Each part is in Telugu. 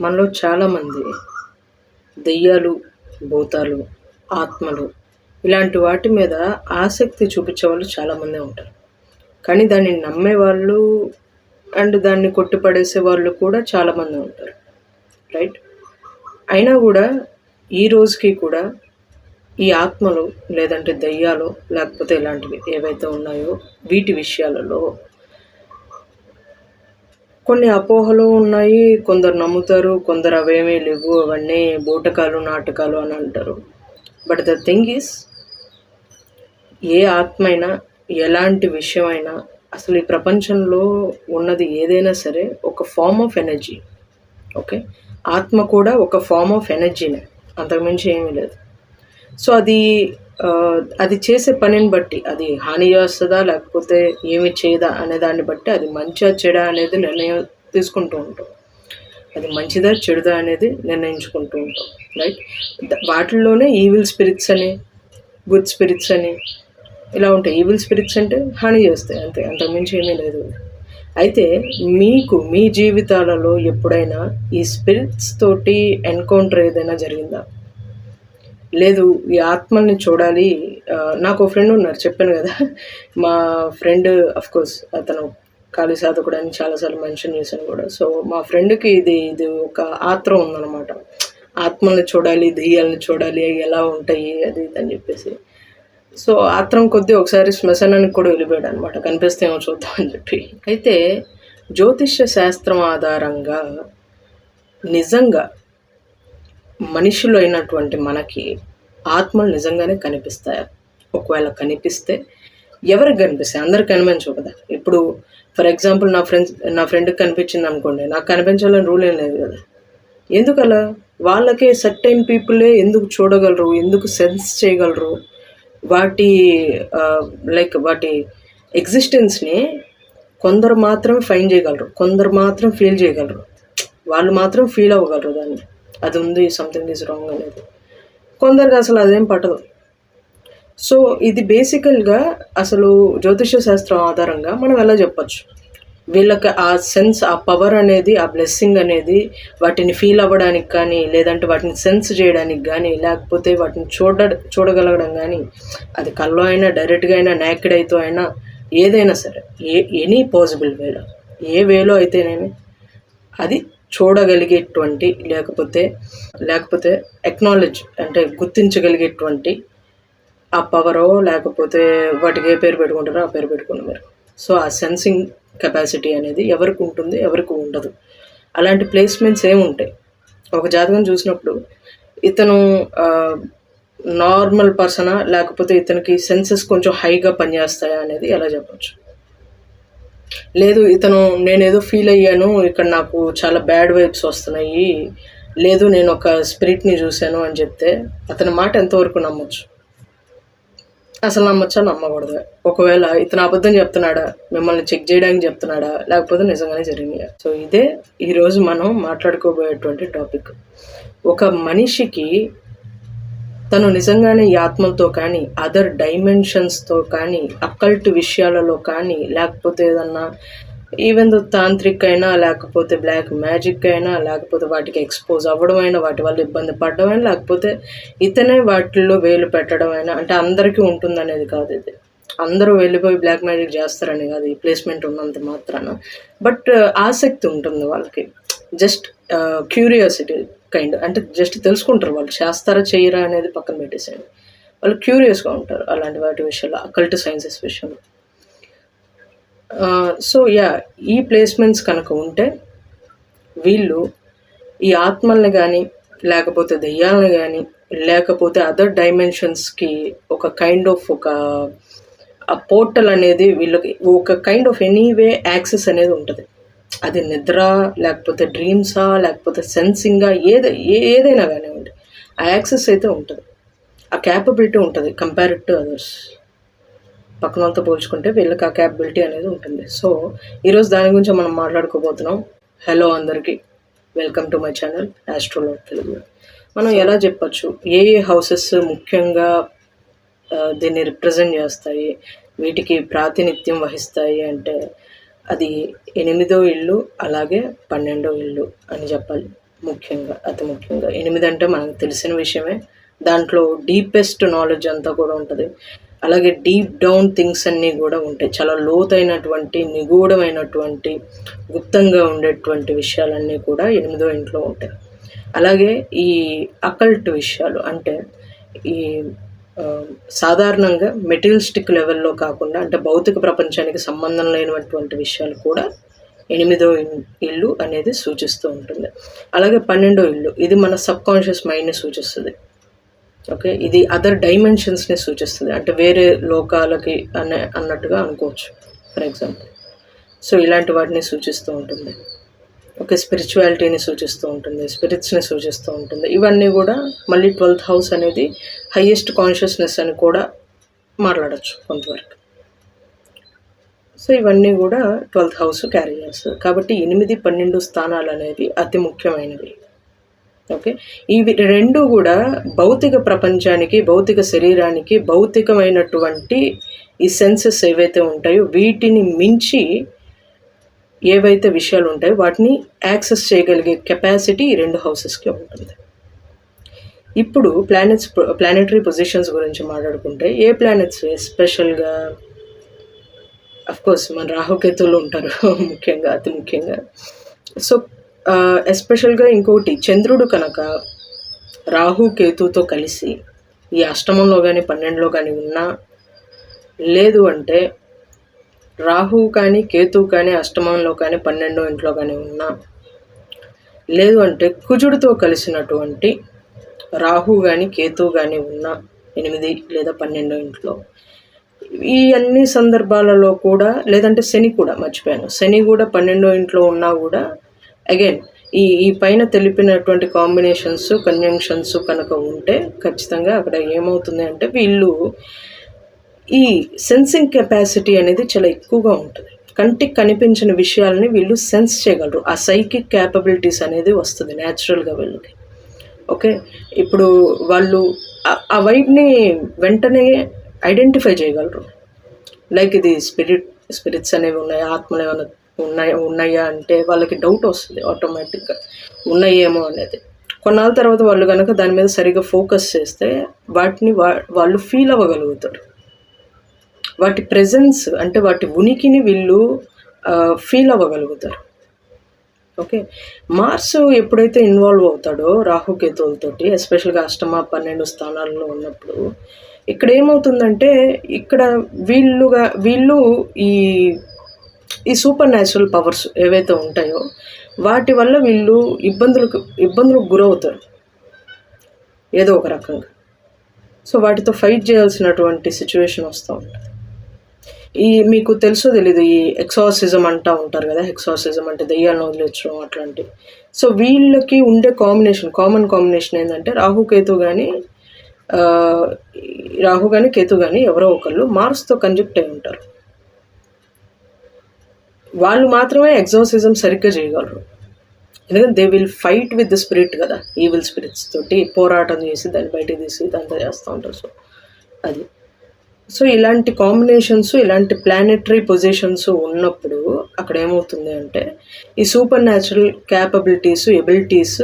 మనలో చాలామంది దెయ్యాలు భూతాలు ఆత్మలు ఇలాంటి వాటి మీద ఆసక్తి చూపించే వాళ్ళు చాలామందే ఉంటారు. కానీ దాన్ని నమ్మే వాళ్ళు అండ్ దాన్ని కొట్టిపడేసే వాళ్ళు కూడా చాలామంది ఉంటారు. రైట్ అయినా కూడా ఈ రోజుకి కూడా ఈ ఆత్మలు లేదంటే దెయ్యాలు లేకపోతే ఇలాంటివి ఏవైతే ఉన్నాయో వీటి విషయాలలో కొన్ని అపోహలు ఉన్నాయి. కొందరు నమ్ముతారు కొందరు అవేమీ లేవు. అవన్నీ బూటకాలు నాటకాలు అని అంటారు. బట్ ద థింగ్ ఈస్ ఏ ఆత్మైనా ఎలాంటి విషయమైనా అసలు ఈ ప్రపంచంలో ఉన్నది ఏదైనా సరే ఒక ఫార్మ్ ఆఫ్ ఎనర్జీ ఓకే ఆత్మ కూడా ఒక ఫార్మ్ ఆఫ్ ఎనర్జీనే అంతకుమించి ఏమీ లేదు. సో అది అది చేసే పనిని బట్టి అది హాని చేస్తుందా లేకపోతే ఏమి చేయదా అనే దాన్ని బట్టి అది మంచిగా చెడా అనేది నిర్ణయం తీసుకుంటూ ఉంటాం. అది మంచిదా చెడుదా అనేది నిర్ణయించుకుంటూ ఉంటాం. రైట్ వాటిల్లోనే ఈవిల్ స్పిరిట్స్ అని గుడ్ స్పిరిట్స్ అని ఇలా ఉంటాయి. ఈవిల్ స్పిరిట్స్ అంటే హాని చేస్తాయి అంతే. అంతకుమించి ఏమీ లేదు. అయితే మీకు మీ జీవితాలలో ఎప్పుడైనా ఈ స్పిరిట్స్ తోటి ఎన్కౌంటర్ ఏదైనా జరిగిందా? లేదు ఈ ఆత్మల్ని చూడాలి. నాకు ఫ్రెండ్ ఉన్నారు చెప్పాను కదా. మా ఫ్రెండ్ కోర్స్ అతను ఖాళీ సాధకుడు అని చాలాసార్లు మెన్షన్ చేశాను కూడా. సో మా ఫ్రెండ్కి ఇది ఇది ఒక ఆత్రం ఉందన్నమాట. ఆత్మల్ని చూడాలి దెయ్యాలని చూడాలి అవి ఎలా ఉంటాయి అది ఇది అని చెప్పేసి. సో ఆత్రం కొద్దీ ఒకసారి శ్మశానానికి కూడా వెళ్ళిపోయాడు అనమాట కనిపిస్తేమో చూద్దాం అని చెప్పి. అయితే జ్యోతిష్య శాస్త్రం ఆధారంగా నిజంగా మనుషులు అయినటువంటి మనకి ఆత్మలు నిజంగానే కనిపిస్తాయా? ఒకవేళ కనిపిస్తే ఎవరికి కనిపిస్తాయి? అందరికి కనిపించవు కదా. ఇప్పుడు ఫర్ ఎగ్జాంపుల్ నా ఫ్రెండ్స్ నా ఫ్రెండ్కి కనిపించింది అనుకోండి నాకు కనిపించాలని రూల్ ఏం లేదు కదా. ఎందుకలా? వాళ్ళకే సర్టైన్ పీపులే ఎందుకు చూడగలరు? ఎందుకు సెన్స్ చేయగలరు? వాటి లైక్ వాటి ఎగ్జిస్టెన్స్ని కొందరు మాత్రం ఫైన్ చేయగలరు. కొందరు మాత్రం ఫీల్ చేయగలరు. వాళ్ళు మాత్రం ఫీల్ అవ్వగలరు దాన్ని. అది ఉంది సంథింగ్ ఈజ్ రాంగ్ అనేది. కొందరికి అసలు అదేం పట్టదు. సో ఇది బేసికల్గా అసలు జ్యోతిష శాస్త్రం ఆధారంగా మనం ఎలా చెప్పచ్చు? వీళ్ళకి ఆ సెన్స్ ఆ పవర్ అనేది ఆ బ్లెస్సింగ్ అనేది వాటిని ఫీల్ అవ్వడానికి కానీ లేదంటే వాటిని సెన్స్ చేయడానికి కానీ లేకపోతే వాటిని చూడ చూడగలగడం కానీ అది కల్లో అయినా డైరెక్ట్గా అయినా నేకెడ్ అయితే అయినా ఏదైనా సరే ఏ ఎనీ పాసిబుల్ వేలో ఏ వేలో అయితేనేమి అది చూడగలిగేటువంటి లేకపోతే లేకపోతే ఎక్నాలెడ్జ్ అంటే గుర్తించగలిగేటువంటి ఆ పవరో లేకపోతే వాటికి ఏ పేరు పెట్టుకుంటారో ఆ పేరు పెట్టుకుని సో ఆ సెన్సింగ్ కెపాసిటీ అనేది ఎవరికి ఉంటుంది ఎవరికి ఉండదు. అలాంటి ప్లేస్మెంట్స్ ఏముంటాయి ఒక జాతకం చూసినప్పుడు ఇతను నార్మల్ పర్సనా లేకపోతే ఇతనికి సెన్సెస్ కొంచెం హైగా పనిచేస్తాయా అనేది ఎలా చెప్పచ్చు? లేదు ఇతను నేనేదో ఫీల్ అయ్యాను ఇక్కడ నాకు చాలా బ్యాడ్ వైబ్స్ వస్తున్నాయి. లేదు నేను ఒక స్పిరిట్ని చూశాను అని చెప్తే అతని మాట ఎంతవరకు నమ్మొచ్చు? అసలు నమ్మొచ్చా? నమ్మకూడదు. ఒకవేళ ఇతను అబద్ధం చెప్తున్నాడా? మిమ్మల్ని చెక్ చేయడానికి చెప్తున్నాడా? లేకపోతే నిజంగానే జరిగినాయా? సో ఇదే ఈరోజు మనం మాట్లాడుకోబోయేటువంటి టాపిక్ ఒక మనిషికి తను నిజంగానే ఈ ఆత్మలతో కానీ అదర్ డైమెన్షన్స్తో కానీ అకల్ట్ విషయాలలో కానీ లేకపోతే ఏదన్నా ఈవెన్ దో తాంత్రిక్ అయినా లేకపోతే బ్లాక్ మ్యాజిక్ అయినా లేకపోతే వాటికి ఎక్స్పోజ్ అవ్వడం అయినా వాటి వల్ల ఇబ్బంది పడడం అయినా లేకపోతే ఇతనే వాటిల్లో వేలు పెట్టడం అయినా అంటే అందరికీ ఉంటుందనేది కాదు ఇది. అందరూ వెళ్ళిపోయి బ్లాక్ మ్యాజిక్ చేస్తారని కాదు ఈ ప్లేస్మెంట్ ఉన్నంత మాత్రాన. బట్ ఆసక్తి ఉంటుంది వాళ్ళకి. జస్ట్ క్యూరియాసిటీ uh, కైండ్ అంటే జస్ట్ తెలుసుకుంటారు వాళ్ళు చేస్తారా చేయరా అనేది పక్కన పెట్టేసేయండి. వాళ్ళు క్యూరియస్గా ఉంటారు అలాంటి వాటి విషయాల్లో అకల్ట్ సైన్సెస్ విషయంలో. సో యా ఈ ప్లేస్మెంట్స్ కనుక ఉంటే వీళ్ళు ఈ ఆత్మల్ని కానీ లేకపోతే దెయ్యాలని కానీ లేకపోతే అదర్ డైమెన్షన్స్కి ఒక కైండ్ ఆఫ్ ఒక ఆ పోర్టల్ అనేది వీళ్ళకి ఒక కైండ్ ఆఫ్ ఎనీవే యాక్సెస్ అనేది ఉంటుంది. అది నిద్ర లేకపోతే డ్రీమ్సా లేకపోతే సెన్సింగా ఏది ఏదైనా కానివ్వండి ఆ యాక్సెస్ అయితే ఉంటుంది. ఆ క్యాపబిలిటీ ఉంటుంది కంపేర్డ్ టు అదర్స్ పక్కన వాళ్ళతో పోల్చుకుంటే వీళ్ళకి ఆ క్యాపబిలిటీ అనేది ఉంటుంది. సో ఈరోజు దాని గురించి మనం మాట్లాడుకోబోతున్నాం. హలో అందరికీ. వెల్కమ్ టు మై ఛానల్ ఆస్ట్రోలో తెలుగు మనం ఎలా చెప్పచ్చు? ఏ ఏ హౌసెస్ ముఖ్యంగా దీన్ని రిప్రజెంట్ చేస్తాయి? వీటికి ప్రాతినిధ్యం వహిస్తాయి అంటే అది ఎనిమిదో ఇల్లు అలాగే పన్నెండో ఇల్లు అని చెప్పాలి ముఖ్యంగా అతి ముఖ్యంగా. ఎనిమిది అంటే మనకు తెలిసిన విషయమే. దాంట్లో డీపెస్ట్ నాలెడ్జ్ అంతా కూడా ఉంటుంది. అలాగే డీప్ డౌన్ థింగ్స్ అన్నీ కూడా ఉంటాయి. చాలా లోతైనటువంటి నిగూఢమైనటువంటి గుప్తంగా ఉండేటువంటి విషయాలన్నీ కూడా ఎనిమిదో ఇంట్లో ఉంటాయి. అలాగే ఈ అకల్ట్ విషయాలు అంటే ఈ సాధారణంగా మెటీరియలిస్టిక్ లెవెల్లో కాకుండా అంటే భౌతిక ప్రపంచానికి సంబంధం లేనటువంటి విషయాలు కూడా ఎనిమిదో ఇల్లు అనేది సూచిస్తూ ఉంటుంది. అలాగే పన్నెండో ఇల్లు ఇది మన సబ్ కాన్షియస్ మైండ్ని సూచిస్తుంది. ఓకే ఇది అదర్ డైమెన్షన్స్ని సూచిస్తుంది. అంటే వేరే లోకాలకి అనే అన్నట్టుగా అనుకోవచ్చు ఫర్ ఎగ్జాంపుల్. సో ఇలాంటి వాటిని సూచిస్తూ ఉంటుంది. ఓకే స్పిరిచువాలిటీని సూచిస్తూ ఉంటుంది స్పిరిట్స్ని సూచిస్తూ ఉంటుంది. ఇవన్నీ కూడా మళ్ళీ ట్వెల్త్ హౌస్ అనేది హయ్యెస్ట్ కాన్షియస్నెస్ అని కూడా మాట్లాడచ్చు కొంతవరకు. సో ఇవన్నీ కూడా ట్వెల్త్ హౌస్ క్యారీ చేస్తుంది కాబట్టి ఎనిమిది పన్నెండు స్థానాలు అనేవి అతి ముఖ్యమైనవి. ఓకే? ఇవి రెండు కూడా భౌతిక ప్రపంచానికి భౌతిక శరీరానికి భౌతికమైనటువంటి ఈ సెన్సెస్ ఏవైతే ఉంటాయో వీటిని మించి ఏవైతే విషయాలు ఉంటాయో వాటిని యాక్సెస్ చేయగలిగే కెపాసిటీ ఈ రెండు హౌసెస్కి ఉంటుంది. ఇప్పుడు ప్లానెట్స్ ప్లానెటరీ పొజిషన్స్ గురించి మాట్లాడుకుంటే ఏ ప్లానెట్స్ ఎస్పెషల్గా కోర్స్ మన రాహుకేతువులు ఉంటారు ముఖ్యంగా అతి ముఖ్యంగా. సో ఎస్పెషల్గా ఇంకోటి చంద్రుడు కనుక రాహు కేతుతో కలిసి ఈ అష్టమంలో కానీ పన్నెండులో కానీ ఉన్నా లేదు అంటే రాహు కానీ కేతు కానీ అష్టమంలో కానీ పన్నెండో ఇంట్లో కానీ ఉన్నా లేదు అంటే కుజుడితో కలిసినటువంటి రాహు కానీ కేతు కానీ ఉన్న ఎనిమిది లేదా పన్నెండో ఇంట్లో. ఈ అన్ని సందర్భాలలో కూడా లేదంటే శని కూడా మర్చిపోయాను. శని కూడా పన్నెండో ఇంట్లో ఉన్నా కూడా అగైన్ ఈ ఈ పైన తెలిపినటువంటి కాంబినేషన్స్ కన్జంక్షన్స్ కనుక ఉంటే ఖచ్చితంగా అక్కడ ఏమవుతుంది అంటే వీళ్ళు ఈ సెన్సింగ్ కెపాసిటీ అనేది చాలా ఎక్కువగా ఉంటుంది. కంటికి కనిపించిన విషయాలని వీళ్ళు సెన్స్ చేయగలరు. ఆ సైకిక్ క్యాపబిలిటీస్ అనేది వస్తుంది న్యాచురల్గా వీళ్ళకి. ఓకే? ఇప్పుడు వాళ్ళు ఆ- వైబ్ని వెంటనే ఐడెంటిఫై చేయగలరు. లైక్ ఇది స్పిరిట్ స్పిరిట్స్ అనేవి ఉన్నాయా? ఆత్మలు ఏమైనా ఉన్నాయా? ఉన్నాయా అంటే వాళ్ళకి డౌట్ వస్తుంది ఆటోమేటిక్గా. ఉన్నాయేమో అనేది. కొన్నాళ్ళ తర్వాత వాళ్ళు కనుక దాని మీద సరిగ్గా ఫోకస్ చేస్తే వాటిని వా- వాళ్ళు ఫీల్ అవ్వగలుగుతారు. వాటి ప్రెజెన్స్ అంటే వాటి ఉనికిని వీళ్ళు ఫీల్ అవ్వగలుగుతారు. ఓకే. మార్స్ ఎప్పుడైతే ఇన్వాల్వ్ అవుతాడో రాహుకేతువులతోటి ఎస్పెషల్గా అష్టమ పన్నెండు స్థానాల్లో ఉన్నప్పుడు ఇక్కడ ఏమవుతుందంటే ఇక్కడ వీళ్ళుగా వీళ్ళు ఈ ఈ సూపర్ న్యాచురల్ పవర్స్ ఏవైతే ఉంటాయో వాటి వల్ల వీళ్ళు ఇబ్బందులకు ఇబ్బందులకు గురవుతారు. ఏదో ఒక రకంగా. సో వాటితో ఫైట్ చేయాల్సినటువంటి సిచ్యువేషన్ వస్తూ ఉంటుంది. ఈ మీకు తెలుసో తెలీదు ఈ ఎక్సాసిజం అంటూ ఉంటారు కదా ఎక్సాసిజం అంటే దెయ్యాలను వదిలేచ్చడం అట్లాంటివి సో వీళ్ళకి ఉండే కాంబినేషన్ కామన్ కాంబినేషన్ ఏంటంటే రాహు కేతు కానీ రాహు కానీ కేతు కానీ ఎవరో ఒకళ్ళు మార్స్తో కంజెక్ట్ అయి ఉంటారు. వాళ్ళు మాత్రమే ఎగ్జాసిజం సరిగ్గా చేయగలరు. ఎందుకంటే they will fight with the spirit కదా ఈవిల్ స్పిరిట్స్ తోటి పోరాటం చేసి దాన్ని బయట తీసి దాంతో చేస్తూ ఉంటారు. సో అది. సో ఇలాంటి కాంబినేషన్స్ ఇలాంటి ప్లానెటరీ పొజిషన్స్ ఉన్నప్పుడు అక్కడ ఏమవుతుంది అంటే ఈ supernatural capabilities abilities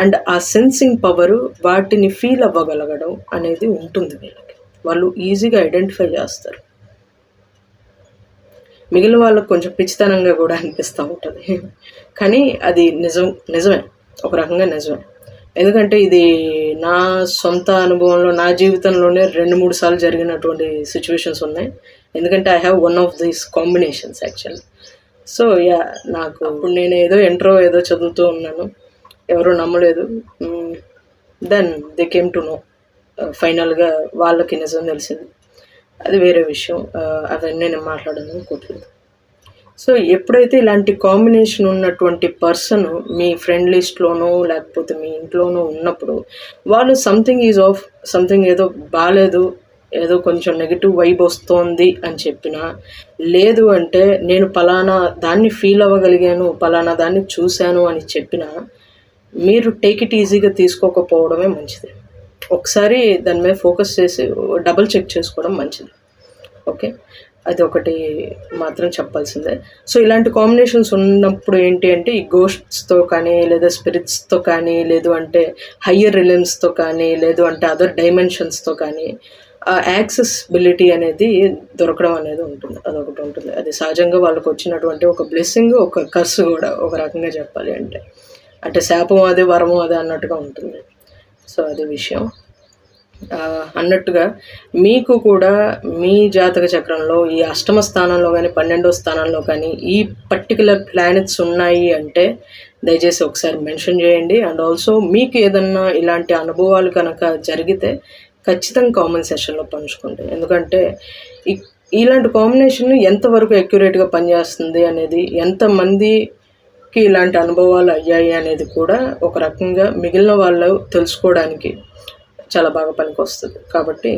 and ఆ సెన్సింగ్ పవర్ వాటిని ఫీల్ అవ్వగలగడం అనేది ఉంటుంది వీళ్ళకి. వాళ్ళు ఈజీగా ఐడెంటిఫై చేస్తారు. మిగిలిన వాళ్ళకు కొంచెం పిచ్చితనంగా కూడా అనిపిస్తూ ఉంటుంది. కానీ అది నిజం నిజమే. ఒక రకంగా నిజమే. ఎందుకంటే ఇది నా సొంత అనుభవంలో నా జీవితంలోనే రెండు మూడు సార్లు జరిగినటువంటి సిచ్యువేషన్స్ ఉన్నాయి. ఎందుకంటే I have one of these combinations actually so yeah నాకు ఇప్పుడు నేను ఏదో ఎంట్రో ఏదో చదువుతూ ఉన్నాను. ఎవరు నమ్మలేదు. Then they came to know ఫైనల్గా వాళ్ళకి నిజం తెలిసింది. అది వేరే విషయం. Uh, అవన్నీ నేను మాట్లాడను అనుకోవట్లేదు సో ఎప్పుడైతే ఇలాంటి కాంబినేషన్ ఉన్నటువంటి పర్సన్ మీ ఫ్రెండ్ లిస్ట్లోనో లేకపోతే మీ ఇంట్లోనో ఉన్నప్పుడు వాళ్ళు సంథింగ్ ఈజ్ ఆఫ్ సంథింగ్ ఏదో బాగాలేదు ఏదో కొంచెం నెగిటివ్ వైబ్ వస్తోంది అని చెప్పినా లేదు అంటే నేను పలానా దాన్ని ఫీల్ అవ్వగలిగాను పలానా దాన్ని చూశాను అని చెప్పినా మీరు టేక్ ఇట్ ఈజీగా తీసుకోకపోవడమే మంచిది. ఒకసారి దాని మీద ఫోకస్ చేసి డబుల్ చెక్ చేసుకోవడం మంచిది. ఓకే అది ఒకటి మాత్రం చెప్పాల్సిందే. సో ఇలాంటి కాంబినేషన్స్ ఉన్నప్పుడు ఏంటి అంటే ఈ గోస్ట్స్తో కానీ లేదా స్పిరిట్స్తో కానీ లేదు అంటే హయ్యర్ రిలయన్స్తో కానీ లేదు అంటే అదర్ డైమెన్షన్స్తో కానీ యాక్సెసిబిలిటీ అనేది దొరకడం అనేది ఉంటుంది. అదొకటి ఉంటుంది. అది సహజంగా వాళ్ళకి వచ్చినటువంటి ఒక బ్లెస్సింగ్ ఒక కర్సు కూడా ఒక రకంగా చెప్పాలి అంటే. అంటే శాపం అదే వరము అదే అన్నట్టుగా ఉంటుంది. సో అది విషయం. అన్నట్టుగా మీకు కూడా మీ జాతక చక్రంలో ఈ అష్టమ స్థానంలో కానీ పన్నెండో స్థానంలో కానీ ఈ పర్టికులర్ ప్లానెట్స్ ఉన్నాయి అంటే దయచేసి ఒకసారి మెన్షన్ చేయండి. అండ్ ఆల్సో మీకు ఏదన్నా ఇలాంటి అనుభవాలు కనుక జరిగితే ఖచ్చితంగా కామన్ సెషన్లో పంచుకోండి. ఎందుకంటే ఇలాంటి కాంబినేషన్ ఎంతవరకు అక్యురేట్గా పనిచేస్తుంది అనేది ఎంతమందికి ఇలాంటి అనుభవాలు అయ్యాయి అనేది కూడా ఒక రకంగా మిగిలిన వాళ్ళు తెలుసుకోవడానికి చాలా బాగా పనికొస్తుంది. కాబట్టి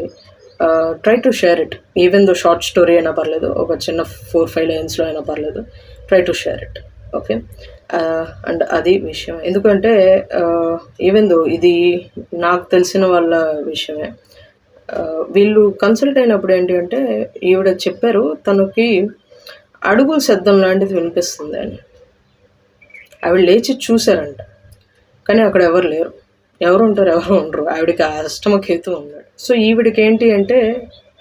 try to share it even though short story అయినా పర్లేదు ఒక చిన్న ఫోర్ ఫైవ్ లైన్స్లో అయినా పర్లేదు try to share it okay and అది విషయం ఎందుకంటే ఈవెన్ దో ఇది నాకు తెలిసిన వాళ్ళ విషయమే వీళ్ళు కన్సల్ట్ అయినప్పుడు ఏంటి అంటే ఈవిడ చెప్పారు తనకి అడుగుల శబ్దం లాంటిది వినిపిస్తుంది అని. ఆవిడ లేచి చూశారంట. కానీ అక్కడ ఎవరు లేరు. ఎవరు ఉంటారు ఎవరు ఉండరు. ఆవిడకి అష్టమ కేతు ఉన్నాడు. సో ఈవిడికి ఏంటి అంటే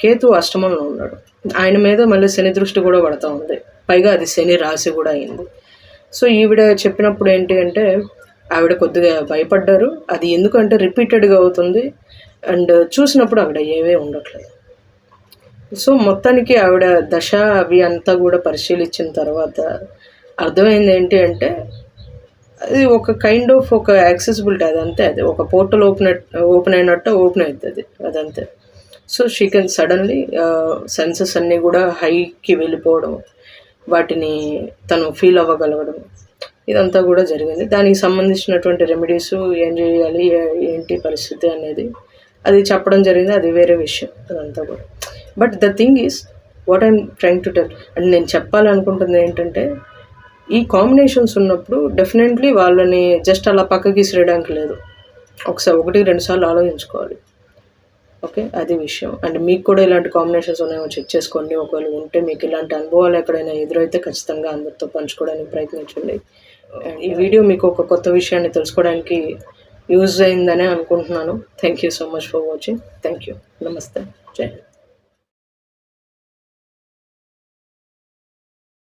కేతు అష్టమంలో ఉన్నాడు. ఆయన మీద మళ్ళీ శని దృష్టి కూడా పడతా ఉంది. పైగా అది శని రాశి కూడా అయింది. సో ఈవిడ చెప్పినప్పుడు ఏంటి అంటే ఆవిడ కొద్దిగా భయపడ్డారు. అది ఎందుకంటే రిపీటెడ్గా అవుతుంది. అండ్ చూసినప్పుడు అక్కడ ఏమీ ఉండట్లేదు. సో మొత్తానికి ఆవిడ దశ అవి అంతా కూడా పరిశీలించిన తర్వాత అర్థమైంది ఏంటి అంటే అది ఒక కైండ్ ఆఫ్ ఒక యాక్సెసిబిలిటీ అదంతే అది. ఒక పోర్టల్ ఓపెన్ ఓపెన్ అయినట్టు ఓపెన్ అవుతుంది అదంతే. So she can suddenly senses అన్నీ కూడా హైకి వెళ్ళిపోవడం వాటిని తను ఫీల్ అవ్వగలగడం ఇదంతా కూడా జరిగింది. దానికి సంబంధించినటువంటి రెమెడీస్ ఏం చేయాలి ఏంటి పరిస్థితి అనేది అది చెప్పడం జరిగింది. అది వేరే విషయం అదంతా కూడా. But the thing is what I'm trying to tell and నేను చెప్పాలనుకుంటుంది ఏంటంటే ఈ కాంబినేషన్స్ ఉన్నప్పుడు డెఫినెట్లీ వాళ్ళని జస్ట్ అలా పక్కకి విసిరేయడానికి లేదు. ఒకసారి ఒకటి రెండు సార్లు ఆలోచించుకోవాలి. ఓకే అది విషయం. అండ్ మీకు కూడా ఇలాంటి కాంబినేషన్స్ ఉన్నాయో చెక్ చేసుకోండి. ఒకవేళ ఉంటే మీకు ఇలాంటి అనుభవాలు ఎక్కడైనా ఎదురైతే ఖచ్చితంగా అందరితో పంచుకోవడానికి ప్రయత్నించండి. అండ్ ఈ వీడియో మీకు ఒక కొత్త విషయాన్ని తెలుసుకోవడానికి యూజ్ అయిందనే అనుకుంటున్నాను. Thank you so much for watching thank you నమస్తే జై హింద్